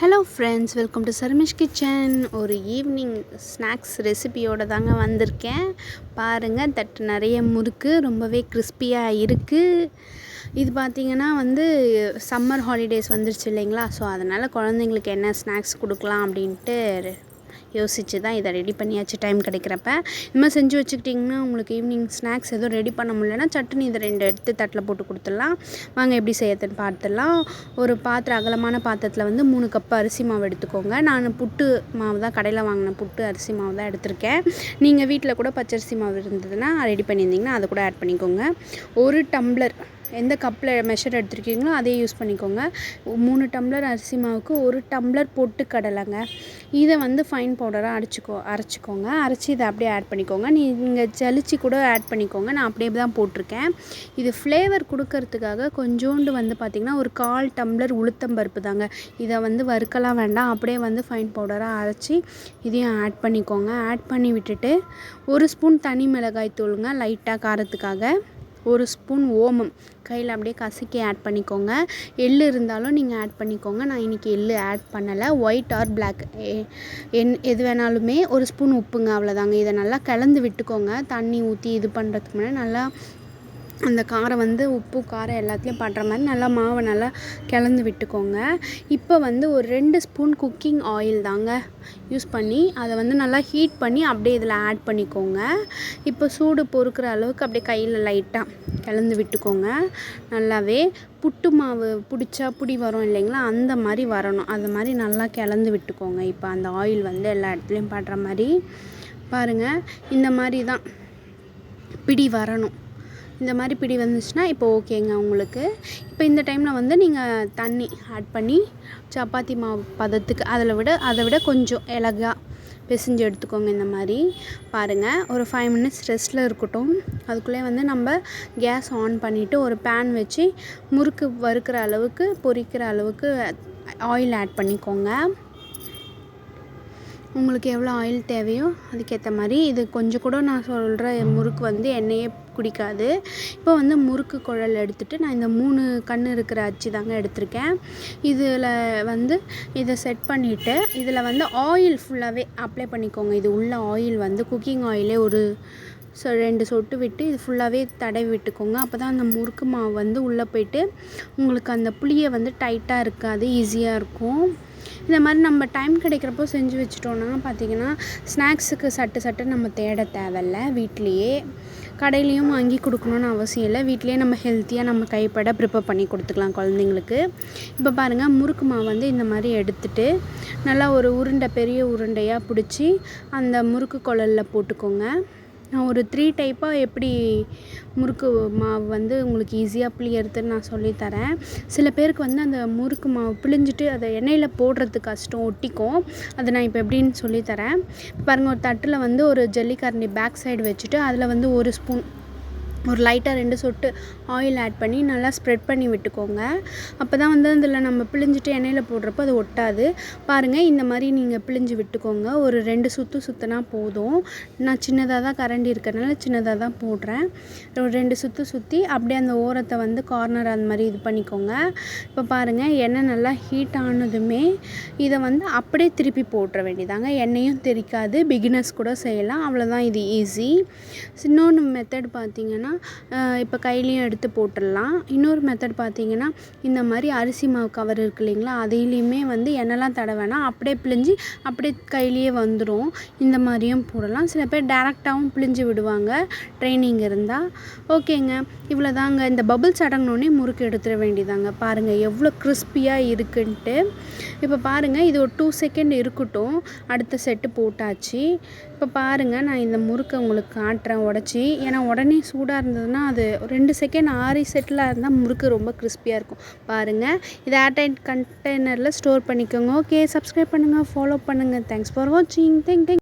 Hello friends welcome to Sharmish kitchen ஒரு evening snacks ரெசிபியோடு தாங்க வந்திருக்கேன். பாருங்கள் தட்டு நிறைய முறுக்கு ரொம்பவே கிறிஸ்பியாக இருக்குது இது பார்த்திங்கன்னா வந்து சம்மர் ஹாலிடேஸ் வந்துருச்சு இல்லைங்களா? ஸோ அதனால் குழந்தைங்களுக்கு என்ன ஸ்நாக்ஸ் கொடுக்கலாம் அப்படின்ட்டு யோசித்து தான் இதை ரெடி பண்ணியாச்சு டைம் கிடைக்கிறப்ப. இந்த மாதிரி செஞ்சு வச்சுக்கிட்டிங்கன்னா உங்களுக்கு ஈவினிங் ஸ்நாக்ஸ் எதுவும் ரெடி பண்ண முடியலன்னா சட்னி இதை ரெண்டு எடுத்து தட்டில் போட்டு கொடுத்துடலாம். வாங்க எப்படி செய்யறதுன்னு பார்த்துடலாம். ஒரு பாத்திரம் அகலமான பாத்திரத்தில் வந்து மூணு கப் அரிசி மாவு எடுத்துக்கோங்க. நான் புட்டு மாவு தான் கடையில் வாங்கின புட்டு அரிசி மாவு தான் எடுத்திருக்கேன். நீங்கள் வீட்டில் கூட பச்சரிசி மாவு இருந்ததுன்னா ரெடி பண்ணியிருந்தீங்கன்னா அதை கூட ஆட் பண்ணிக்கோங்க. ஒரு டம்ளர் எந்த கப்பில் மெஷர் எடுத்துருக்கீங்களோ அதே யூஸ் பண்ணிக்கோங்க. மூணு டம்ளர் அரிசி மாவுக்கு ஒரு டம்ளர் பொட்டு கடலைங்க. இதை வந்து ஃபைன் பவுடராக அரைச்சிக்கோ அரைச்சிக்கோங்க. அரைச்சி இதை அப்படியே ஆட் பண்ணிக்கோங்க. நீங்கள் ஜலிச்சு கூட ஆட் பண்ணிக்கோங்க. நான் அப்படியே தான் போட்டிருக்கேன். இது ஃப்ளேவர் கொடுக்கறதுக்காக கொஞ்சோண்டு வந்து பார்த்திங்கன்னா ஒரு கால் டம்ளர் உளுத்தம்பருப்பு தாங்க. இதை வந்து வறுக்கலாம் வேண்டாம். அப்படியே வந்து ஃபைன் பவுடராக அரைச்சி இதையும் ஆட் பண்ணிக்கோங்க. ஆட் பண்ணி விட்டுட்டு ஒரு ஸ்பூன் தனி மிளகாய் தூளுங்க லைட்டாக காரத்துக்காக. ஒரு ஸ்பூன் ஓமம். கையில் அப்படியே கசக்கி ஆட் பண்ணிக்கோங்க. எள் இருந்தாலும் நீங்கள் ஆட் பண்ணிக்கோங்க. நான் இன்றைக்கி எள் ஆட் பண்ணலை. ஒயிட் ஆர் பிளாக் என் எது வேணாலுமே ஒரு ஸ்பூன் உப்புங்க அவ்வளோதாங்க இதை நல்லா கலந்து விட்டுக்கோங்க. தண்ணி ஊற்றி இது பண்ணுறதுக்கு முன்னாடி நல்லா அந்த காரம் வந்து உப்பு காரம் எல்லாத்தையும் படுற மாதிரி நல்லா மாவை நல்லா கிளந்து விட்டுக்கோங்க. இப்போ வந்து ஒரு ரெண்டு ஸ்பூன் குக்கிங் ஆயில் தாங்க யூஸ் பண்ணி அதை வந்து நல்லா ஹீட் பண்ணி அப்படியே இதில் ஆட் பண்ணிக்கோங்க. இப்போ சூடு பொறுக்கிற அளவுக்கு அப்படியே கையில் லைட்டாக கிளந்து விட்டுக்கோங்க. நல்லாவே புட்டு மாவு பிடிச்சா பிடி வரும் இல்லைங்களா? அந்த மாதிரி வரணும். அது மாதிரி நல்லா கிளந்து விட்டுக்கோங்க. இப்போ அந்த ஆயில் வந்து எல்லா இடத்துலையும் படுற மாதிரி. பாருங்கள் இந்த மாதிரி தான் பிடி வரணும். இந்த மாதிரி பிடி வந்துச்சுன்னா இப்போ ஓகேங்க உங்களுக்கு. இப்போ இந்த டைமில் வந்து நீங்கள் தண்ணி ஆட் பண்ணி சப்பாத்தி மாவு பதத்துக்கு அதில் விட அதை விட கொஞ்சம் இலகா பிசைஞ்சு எடுத்துக்கோங்க இந்த மாதிரி. பாருங்கள் ஒரு ஃபைவ் மினிட்ஸ் ரெஸ்ட்டில் இருக்கட்டும். அதுக்குள்ளே வந்து நம்ம கேஸ் ஆன் பண்ணிவிட்டு ஒரு பேன் வச்சு முறுக்கு வறுக்கிற அளவுக்கு பொரிக்கிற அளவுக்கு ஆயில் ஆட் பண்ணிக்கோங்க. உங்களுக்கு எவ்வளோ ஆயில் தேவையோ அதுக்கேற்ற மாதிரி இது கொஞ்சம் கூட நான் சொல்கிற முறுக்கு வந்து எண்ணெயே குடிக்காது. இப்போ வந்து முறுக்கு குழல் எடுத்துகிட்டு நான் இந்த மூணு கண் இருக்கிற அச்சு தாங்க எடுத்திருக்கேன். இதில் வந்து இதை செட் பண்ணிவிட்டு இதில் வந்து ஆயில் ஃபுல்லாகவே அப்ளை பண்ணிக்கோங்க. இது உள்ள ஆயில் வந்து குக்கிங் ஆயிலே ஒரு ஸோ ரெண்டு சொட்டு விட்டு இது ஃபுல்லாகவே தடவி விட்டுக்கோங்க. அப்போ தான் அந்த முறுக்கு மாவு வந்து உள்ளே போயிட்டு உங்களுக்கு அந்த புளியை வந்து டைட்டாக இருக்காது ஈஸியாக இருக்கும். இந்த மாதிரி நம்ம டைம் கிடைக்கிறப்போ செஞ்சு வச்சிட்டோன்னா பார்த்திங்கன்னா ஸ்நாக்ஸுக்கு சட்டு சட்டு நம்ம தேட தேவையில்ல வீட்லேயே. கடையிலையும் வாங்கி கொடுக்கணுன்னு அவசியம் இல்லை. வீட்லேயே நம்ம ஹெல்த்தியாக நம்ம கைப்பட ப்ரிப்பேர் பண்ணி கொடுத்துக்கலாம் குழந்தைங்களுக்கு. இப்போ பாருங்கள் முறுக்கு மாவு வந்து இந்த மாதிரி எடுத்துகிட்டு நல்லா ஒரு உருண்டை பெரிய உருண்டையாக பிடிச்சி அந்த முறுக்கு குழலில் போட்டுக்கோங்க. நான் ஒரு த்ரீ டைப்பாக எப்படி முறுக்கு மாவு வந்து உங்களுக்கு ஈஸியாக புளியறதுன்னு நான் சொல்லித்தரேன் சில பேருக்கு வந்து அந்த முறுக்கு மாவு பிழிஞ்சிட்டு அதை எண்ணெயில் போடுறது கஷ்டம் ஒட்டிக்கும். அதை நான் இப்போ எப்படின்னு சொல்லித்தரேன் பாருங்கள் ஒரு தட்டில் வந்து ஒரு ஜல்லிக்கரண்டி பேக் சைடு வச்சுட்டு அதில் வந்து ஒரு ஸ்பூன் ஒரு லைட்டாக ரெண்டு சொட்டு ஆயில் ஆட் பண்ணி நல்லா ஸ்ப்ரெட் பண்ணி விட்டுக்கோங்க. அப்போ தான் வந்து அதில் நம்ம பிழிஞ்சிட்டு எண்ணெயில் போடுறப்போ அது ஒட்டாது. பாருங்கள் இந்த மாதிரி நீங்கள் பிழிஞ்சு விட்டுக்கோங்க. ஒரு ரெண்டு சுற்று சுற்றினா போதும். நான் சின்னதாக தான் கரண்டி இருக்கிறனால சின்னதாக தான் போடுறேன். ஒரு ரெண்டு சுற்று சுற்றி அப்படியே அந்த ஓரத்தை வந்து கார்னர் அந்த மாதிரி இது பண்ணிக்கோங்க. இப்போ பாருங்கள் எண்ணெய் நல்லா ஹீட் ஆனதுமே இதை வந்து அப்படியே திருப்பி போட்டுற வேண்டியதாங்க. எண்ணெயும் தெரிக்காது பிகினர்ஸ் கூட செய்யலாம். அவ்வளோதான் இது ஈஸி இன்னொன்று மெத்தட் பார்த்திங்கன்னா இப்போ கையிலையும் எடுத்து போட்டுடலாம். இன்னொரு மெத்தட் பார்த்திங்கன்னா இந்த மாதிரி அரிசி மாவு கவர் இருக்கு இல்லைங்களா அதையிலையுமே வந்து எண்ணெய்லாம் தட வேணாம். அப்படியே பிழிஞ்சு அப்படியே கையிலேயே வந்துடும் இந்த மாதிரியும் போடலாம். சில பேர் டேரெக்டாகவும் பிழிஞ்சு விடுவாங்க. ட்ரைனிங் இருந்தால் ஓகேங்க. இவ்வளோ தாங்க இந்த பபுள்ஸ் அடங்கினோடனே முறுக்கு எடுத்துட வேண்டியதாங்க. பாருங்கள் எவ்வளோ கிறிஸ்பியாக இருக்குன்ட்டு. இப்போ பாருங்கள் இது ஒரு டூ செகண்ட் இருக்கட்டும். அடுத்த செட்டு போட்டாச்சு. இப்போ பாருங்கள் நான் இந்த முறுக்கை உங்களுக்கு காட்டுறேன். உடச்சி. ஏன்னா உடனே சூடாக இருந்ததுன்னா அது ரெண்டு செகண்ட் ஆறி செட்டில் இருந்தால் முறுக்கு ரொம்ப கிறிஸ்பியாக இருக்கும். பாருங்கள் இதை ஏர்டைட் கண்டெய்னரில் ஸ்டோர் பண்ணிக்கோங்க. ஓகே சப்ஸ்கிரைப் பண்ணுங்கள் ஃபாலோ பண்ணுங்கள் தேங்க்ஸ் ஃபார் வாட்சிங் தேங்க் தேங்க்